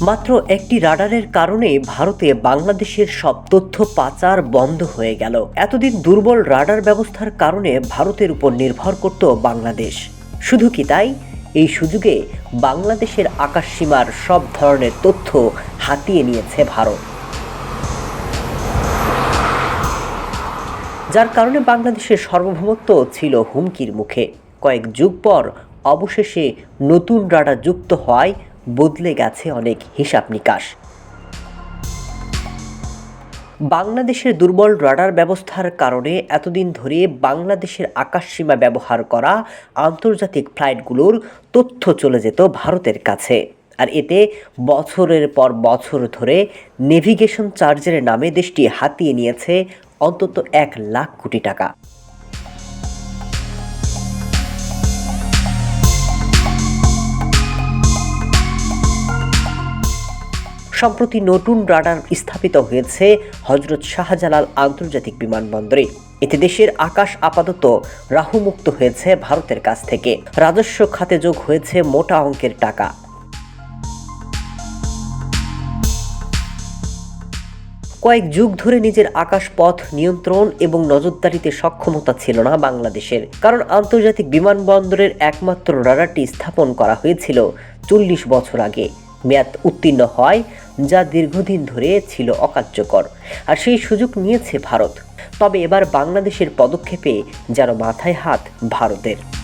মাত্র একটি রাডারের কারণে ভারতে বাংলাদেশের সব তথ্য পাচার বন্ধ হয়ে গেল। এতদিন দুর্বল রাডার ব্যবস্থার কারণে ভারতের উপর নির্ভর করত বাংলাদেশ। শুধু কি তাই? এই সুযোগে বাংলাদেশের আকাশসীমার সব ধরনের তথ্য হাতিয়ে নিয়েছে ভারত। যার কারণে বাংলাদেশের সার্বভৌমত্ব ছিল হুমকির মুখে। কয়েক যুগ পর অবশেষে নতুন রাডার যুক্ত হওয়ায় বদলে গেছে অনেক হিসাব নিকাশ বাংলাদেশের দুর্বল রাডার ব্যবস্থার কারণে এতদিন ধরে বাংলাদেশের আকাশসীমা ব্যবহার করা আন্তর্জাতিক ফ্লাইটগুলোর তথ্য চলে যেত ভারতের কাছে। আর এতে বছরের পর বছর ধরে নেভিগেশন চার্জের নামে দেশটি হাতিয়ে নিয়েছে অন্তত এক লাখ কোটি টাকা। সম্প্রতি নতুন রাডার স্থাপিত হয়েছে হজরত শাহজালাল আন্তর্জাতিক বিমানবন্দরে। এতে দেশের আকাশ আপাতত রাহুমুক্ত হয়েছে ভারতের কাছ থেকে। রাজস্ব খাতে যোগ হয়েছে মোটা অঙ্কের টাকা। কয়েক যুগ ধরে নিজের আকাশপথ নিয়ন্ত্রণ এবং নজরদারিতে সক্ষমতা ছিল না বাংলাদেশের। কারণ আন্তর্জাতিক বিমানবন্দরের একমাত্র রাডারটি স্থাপন করা হয়েছিল চল্লিশ বছর আগে। মেয়াদ উত্তীর্ণ হয়, যা দীর্ঘদিন ধরে ছিল অকার্যকর, আর সেই সুযোগ নিয়েছে ভারত। তবে এবার বাংলাদেশের পদক্ষেপে যেন মাথায় হাত ভারতের।